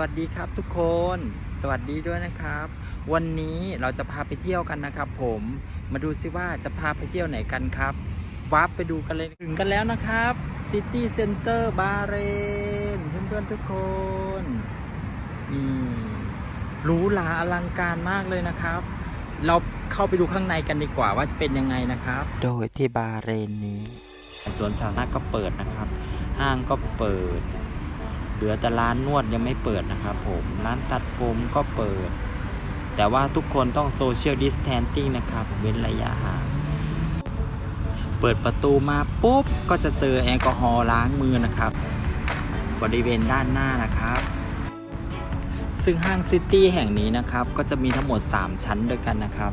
วัสดีครับทุกคน สวัสดีด้วยนะครับ วันนี้เราจะพาไปเที่ยวกันนะครับ ผมมาดูซิว่าจะพาไปเที่ยวไหนกันครับวับไปดูกันเลยถึงกันแล้วนะครับซิตี้เซ็นเตอร์บาเรนเพื่อนๆทุกคนนี่หรูหราอลังการมากเลยนะครับ เราเข้าไปดูข้างในกันดีกว่าว่าจะเป็นยังไงนะครับ โดยที่บาเรนนี้สวนสาธารณะก็เปิดนะครับ ห้างก็เปิด เหลือแต่ร้านนวดยังไม่เปิดนะครับผม ร้านตัดผมก็เปิด แต่ว่าทุกคนต้องโซเชียลดิสแทนติ้งนะครับ เว้นระยะห่าง เปิดประตูมาปุ๊บ ก็จะเจอแอลกอฮอล์ล้างมือนะครับ บริเวณด้านหน้านะครับซึ่งห้างซิตี้แห่งนี้นะครับ ก็จะมีทั้งหมด 3 ชั้นด้วยกันนะครับ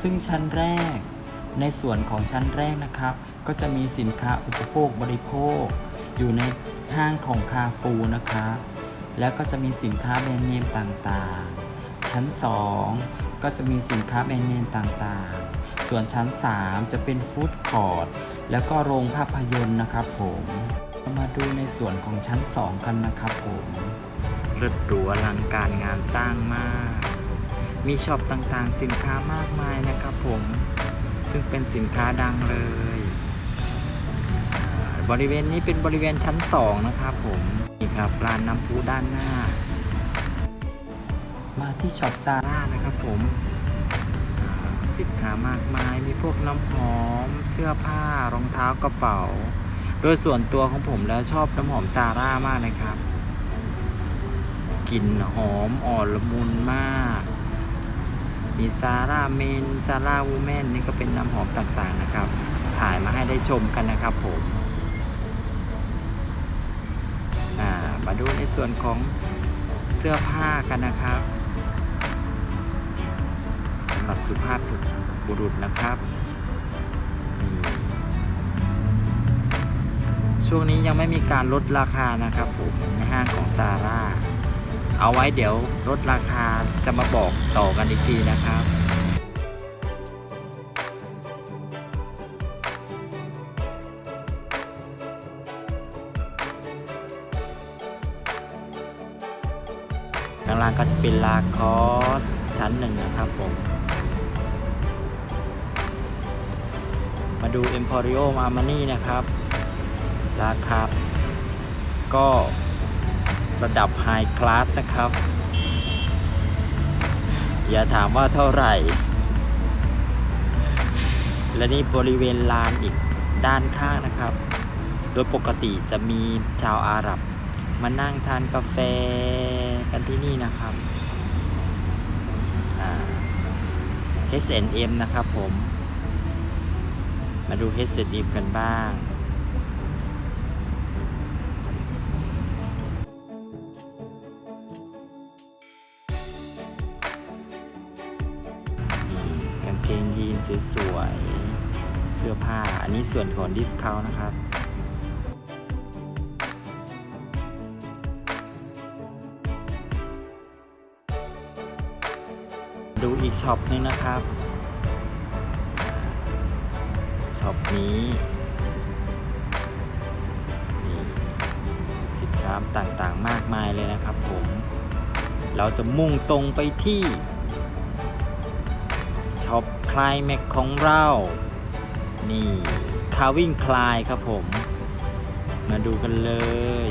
ซึ่งชั้นแรกในส่วนของชั้นแรกนะครับ ก็จะมีสินค้าอุปโภคบริโภค อยู่ใน ห้างของคาฟูนะครับแล้วก็จะมีสินค้าแบรนด์เนมต่างๆ ชั้น 2 ก็จะมีสินค้าแบรนด์เนมต่างๆ ส่วนชั้น 3 จะเป็นฟู้ดคอร์ทแล้วก็โรงภาพยนตร์นะครับผมมาดูในส่วนของชั้น 2 กันนะครับผมเลิศหรูอลังการงานสร้างมาก มีช็อปต่างๆ สินค้ามากมายนะครับผม ซึ่งเป็นสินค้าดังเลย บริเวณนี้เป็นบริเวณชั้น 2 นะครับผมนี่ครับร้านน้ำพุด้านหน้า มาที่ช็อปซาร่านะครับผมสินค้ามากมายมีพวกน้ำหอม เสื้อผ้ารองเท้ากระเป๋า โดยส่วนตัวของผมแล้วชอบน้ำหอมซาร่ามากนะครับกลิ่นหอมอ่อนละมุนมาก มีซาร่าเมนซาร่าวูแมนนี่ก็เป็นน้ำหอมต่างๆนะครับ ถ่ายมาให้ได้ชมกันนะครับผม มาดูในส่วนของเสื้อผ้ากันนะครับสำหรับสุภาพบุรุษนะครับ ช่วงนี้ยังไม่มีการลดราคานะครับผมในห้างของซาร่าเอาไว้เดี๋ยวลดราคาจะมาบอกต่อกันอีกทีนะครับ ก็จะเป็นลาคอสชั้นหนึ่งนะครับผม มาดู Emporio Armani นะครับ ราคาก็ระดับไฮคลาสนะครับ อย่าถามว่าเท่าไหร่ และนี่บริเวณลานอีกด้านข้างนะครับ โดยปกติจะมีชาวอาหรับมานั่งทานกาแฟ ที่นี่นะครับ H&M นะครับผม มาดู H&M กันบ้างนี่กางเกงยีนสวยๆเสื้อผ้า อันนี้ส่วนของดิสคาวนะครับ ดูอีกช็อปหนึงนะครับช็อปนี้สินค้าต่างๆมากมายเลยนะครับผม เราจะมุ่งตรงไปที่ช็อปคลายแม็กของเรา นี่คาวิ่งคลายครับผม มาดูกันเลย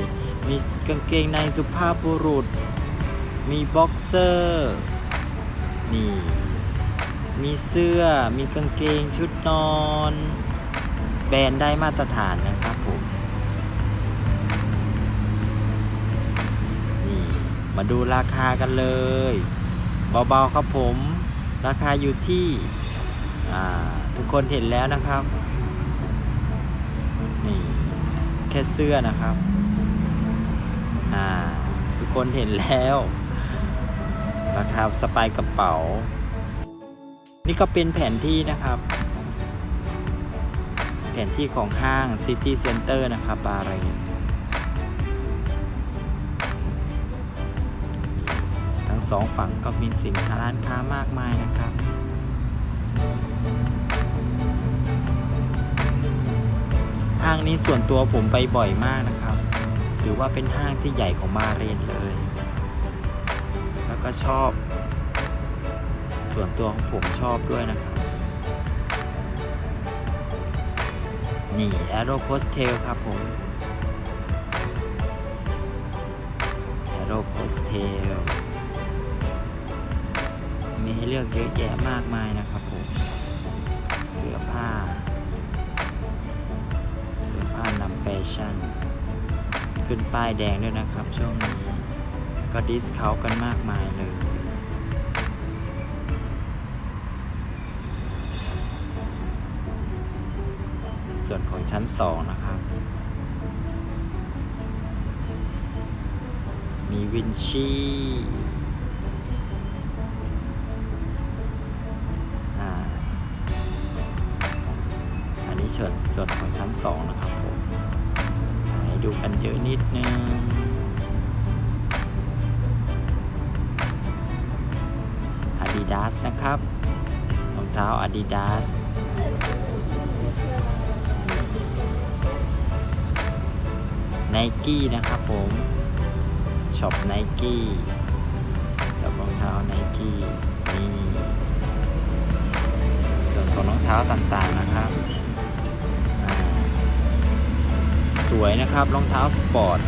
มีกางเกงในสุภาพบุรุษ มีบ็อกเซอร์ นี่ มีเสื้อ มีกางเกง ชุดนอน แบรนด์ได้มาตรฐานนะครับผม นี่ มาดูราคากันเลย เบาๆครับผม ราคาอยู่ที่ อ่า ทุกคนเห็นแล้วนะครับ นี่ แค่เสื้อนะครับ อ่า ทุกคนเห็นแล้ว ราคาสปายกระเป๋า นี่ก็เป็นแผนที่นะครับ แผนที่ของห้าง City Center นะครับบาเรนทั้งสองฝั่งก็มีสินค้าร้านค้ามากมายนะครับห้างนี้ส่วนตัวผมไปบ่อยมากนะครับ ถือว่าเป็นห้างที่ใหญ่ของมาเรนเลย ก็ชอบ ส่วนตัวของผมชอบด้วยนะครับนี่ Aero Postel ครับผม Aero Postel มีให้เลือกเยอะแยะมากมายนะครับผม เสื้อผ้า เสื้อผ้านำแฟชั่น ขึ้นป้ายแดงด้วยนะครับช่วงนี้ ก็ดิสเคากันมากมายเลย ส่วนของชั้น2นะครับ มีวินชีอันนี้ส่วนส่วนของชั้น2นะครับผมถ่ายให้ดูกันเยอะนิดนึง Adidas นะครับรองเท้า Adidas ไนกี้นะครับผมช็อปไนกี้ช็อปรองเท้าไนกี้นี่ส่วนของรองเท้าต่างๆนะครับสวยนะครับรองเท้าสปอร์ต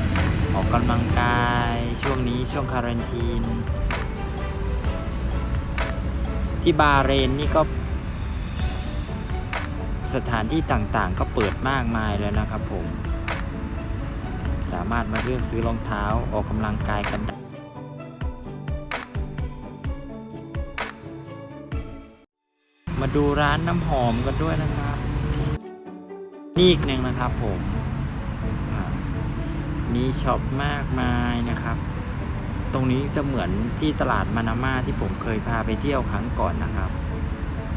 ออกกำลังกายช่วงนี้ช่วงคารันทีน ที่บาเรนนี่ก็สถานที่ต่างๆ ก็เปิดมากมายแล้วนะครับผม สามารถมาเลือกซื้อรองเท้าออกกำลังกายกันได้มาดูร้านน้ำหอมกันด้วยนะครับ นี่อีกหนึ่งนะครับผม มีช็อปมากมายนะครับ ตรงนี้จะเหมือนที่ตลาดมานาม่าที่ผมเคยพาไปเที่ยวครั้งก่อนนะครับ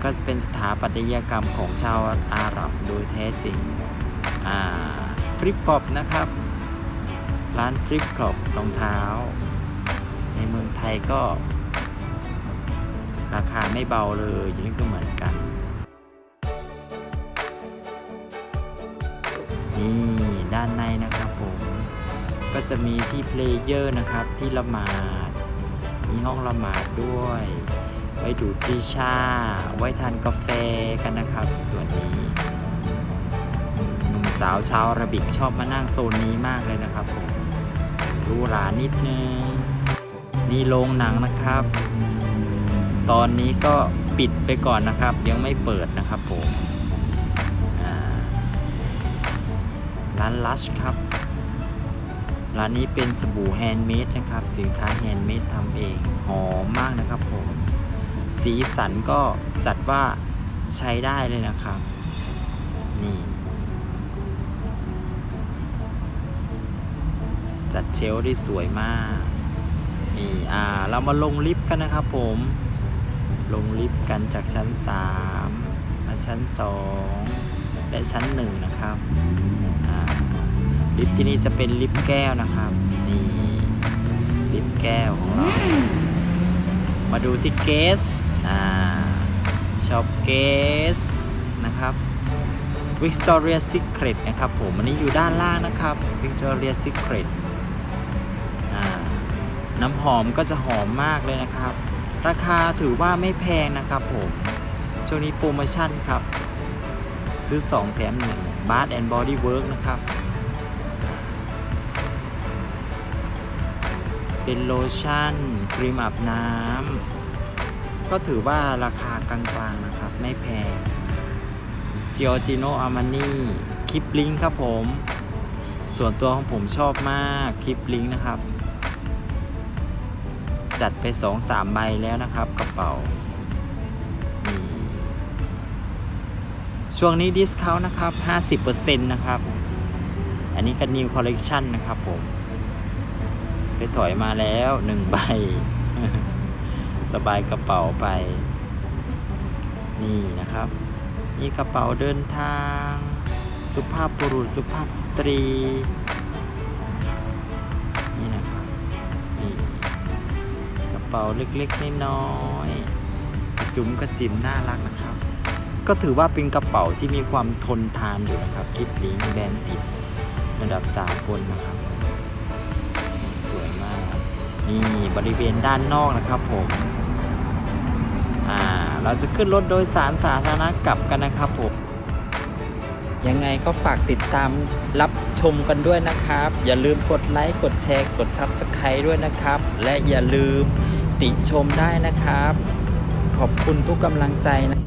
ก็เป็นสถาปัตยกรรมของชาวอาหรับโดยแท้จริงอ่าฟลิปปอปนะครับ ร้านฟลิปปอปรองเท้า ในเมืองไทยก็ ราคาไม่เบาเลยอย่างนี้ก็เหมือนกันนี่ด้าน จะมีที่เพลเยอร์นะครับที่ละหมาด มีห้องละหมาดด้วย ไว้ดูชีชา ไว้ทานกาแฟกันนะครับ ส่วนนี้หนุ่มสาวชาวอาระบิกชอบมานั่งโซนนี้มากเลยนะครับผมรูหรานิดนึงนี่โรงหนังนะครับ ตอนนี้ก็ปิดไปก่อนนะครับ ยังไม่เปิดนะครับผมร้านลัชครับ ร้านนี้เป็นสบู่แฮนด์เมดนะครับ สินค้าแฮนด์เมดทำเอง หอมมากนะครับผม สีสันก็จัดว่าใช้ได้เลยนะครับ นี่ จัดเชลได้สวยมาก นี่อ่าเรามาลงลิฟต์กันนะครับผม ลงลิฟต์กันจากชั้น 3 มาชั้น 2 และชั้น 1 นะครับ ลิฟต์ที่นี่จะเป็นลิฟต์แก้วนะครับ นี่ลิฟต์แก้วของเรา มาดูที่เกสอ่าช็อปเกสนะครับ Victoria Secret นะครับผมอันนี้อยู่ด้านล่างนะครับ Victoria Secret อ่าน้ำหอมก็จะหอมมากเลยนะครับ ราคาถือว่าไม่แพงนะครับผมช่วงนี้โปรโมชั่นครับ ซื้อ 2 แถม1 Bath and Body Work นะครับ เป็นโลชั่น ครีมอาบน้ำ ก็ถือว่าราคากลางๆนะครับ ไม่แพง g i o r g i n o Armani คลิปลิงครับผม ส่วนตัวของผมชอบมากคลิปลิงนะครับ จัดไป 2-3 ใบแล้วนะครับกระเป๋าช่วงนี้ดิสคาวนะครับ 50%นะครับ อันนี้ก็ New Collection นะครับผม ไปถอยมาแล้วหนึ่งใบ สบายกระเป๋าไป นี่นะครับ นี่กระเป๋าเดินทาง สุภาพบุรุษสุภาพสตรี นี่นะครับนี่กระเป๋าเล็กๆน้อยๆจุ๋มกระจิ๋มน่ารักนะครับ ก็ถือว่าเป็นกระเป๋าที่มีความทนทานอยู่นะครับกิฟลิงแบรนด์ติดระดับสากลนะครับ นี่บริเวณด้านนอกนะครับผมอ่าเราจะขึ้นรถโดยสารสาธารณะกลับกันนะครับผมยังไงก็ฝากติดตามรับชมกันด้วยนะครับ อย่าลืมกดไลค์กดแชร์กด Subscribe ด้วยนะครับ และอย่าลืมติชมได้นะครับ ขอบคุณทุกกำลังใจนะ